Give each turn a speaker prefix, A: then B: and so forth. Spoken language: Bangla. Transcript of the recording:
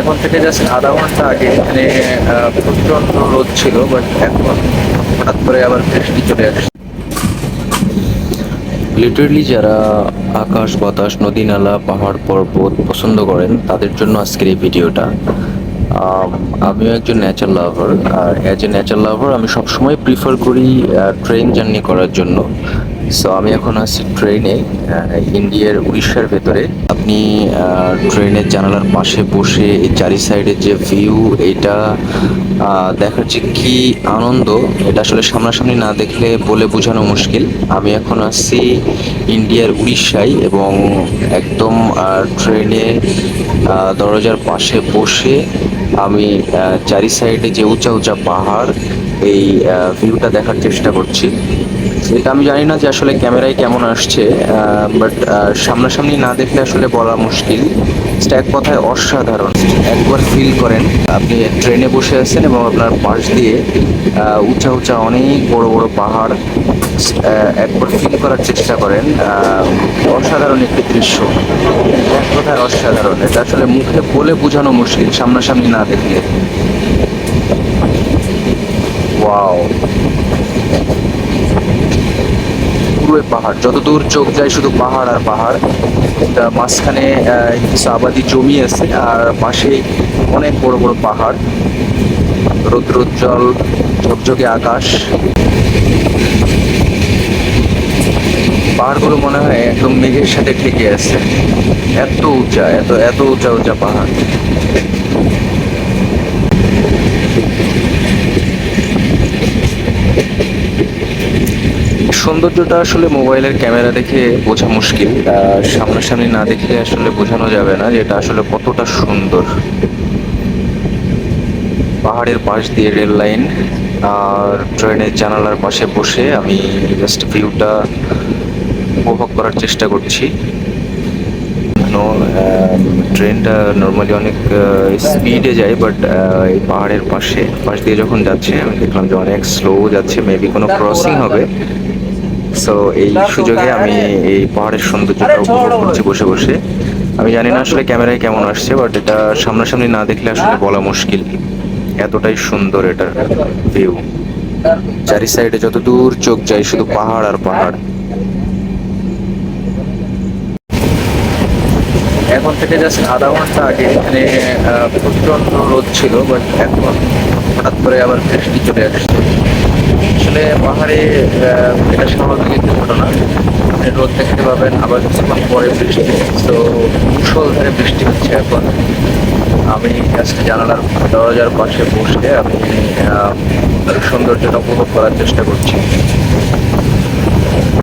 A: এখন থেকে জাস্ট আধা ঘণ্টা আগে এখানে প্রচণ্ড রোদ ছিল বাট এখন হঠাৎ করে আবার বৃষ্টি চলে আসছে। লিটারলি যারা আকাশ, বাতাস, নদী, নালা, পাহাড়, পর্বত পছন্দ করেন, তাদের জন্য আজকের এই ভিডিওটা। আমিও একজন নেচার লাভার আর অ্যাজ এ নেচার লাভার আমি সবসময় প্রিফার করি ট্রেন জার্নি করার জন্য। সো আমি এখন আছি ট্রেনে ইন্ডিয়ার উড়িষ্যার ভেতরে। আপনি ট্রেনের জানালার পাশে বসে এই চারি সাইডের যে ভিউ এটা দেখার যে কি আনন্দ, এটা আসলে সামনাসামনি না দেখলে বলে বোঝানো মুশকিল। আমি এখন আসছি ইন্ডিয়ার উড়িষ্যায় এবং একদম ট্রেনে দরজার পাশে বসে আমি চারি সাইডে যে উঁচা উঁচা পাহাড়, এই ভিউটা দেখার চেষ্টা করছি। এটা আমি জানি না যে আসলে ক্যামেরায় কেমন আসছে বাট সামনাসামনি না দেখলে আসলে বলা মুশকিল। এটা এক কথায় অসাধারণ। একবার ফিল করেন, আপনি ট্রেনে বসে আছেন এবং আপনার পাশ দিয়ে উঁচা উঁচা অনেক বড় বড় পাহাড় একবার ফিল করার চেষ্টা করেন অসাধারণ একটি দৃশ্য। এক কথায় অসাধারণ। এটা আসলে মুখে বলে বোঝানো মুশকিল, সামনাসামনি না দেখলে। ওয়াও পাহাড়। যত দূর চোখ যায় শুধু পাহাড় আর পাহাড়। মাঝখানে কিছু আবাদি জমি আছে, আর পাশে অনেক বড় বড় পাহাড়। রৌদ্রোজ্জ্বল, ঝকঝকে আকাশ। পাহাড়গুলো মনে হয় একদম মেঘের সাথে ঠেকে আছে। এত উঁচা, এত এত উঁচা উঁচা পাহাড়। সৌন্দর্যটা আসলে মোবাইলের ক্যামেরা দেখে বোঝা মুশকিল। সামনাসামনি না দেখলে আসলে বোঝানো যাবে না যে এটা আসলে কতটা সুন্দর। পাহাড়ের পাশ দিয়ে রেল লাইন আর ট্রেনের জানালার পাশে বসে আমি জাস্ট ভিউটা উপভোগ করার চেষ্টা করছি। নো ট্রেনটা নর্মালি অনেক স্পিডে যায় বাট এই পাহাড়ের পাশে পাশ দিয়ে যখন যাচ্ছে আমি দেখলাম যে অনেক স্লো যাচ্ছে মেবি কোনো ক্রসিং হবে। সো এই সুযোগে আমি এই পাহাড়ের সৌন্দর্যটা উপভোগ করছি বসে বসে। আমি জানি না আসলে ক্যামেরায় কেমন আসছে বাট এটা সামনাসামনি না দেখলে আসলে বলা মুশকিল। এতটাই সুন্দর এটার ভিউ চারি সাইডে যত দূর চোখ যায় শুধু পাহাড় আর পাহাড়। এখন থেকে জাস্ট আধা ঘণ্টা আগে এখানে আহ, প্রচণ্ড রোদ ছিল বাট এখন হঠাৎ করে আবার বৃষ্টি চলে আসছে। আসলে পাহাড়ে এটা স্বাভাবিক একটি ঘটনা। রোদ দেখতে পাবেন, আবার কিছুক্ষণ পরে বৃষ্টি। তো মুসলধারে বৃষ্টি হচ্ছে এখন। আমি আজকে জানালার দরজার পাশে বসে আমি সৌন্দর্যটা উপভোগ করার চেষ্টা করছি।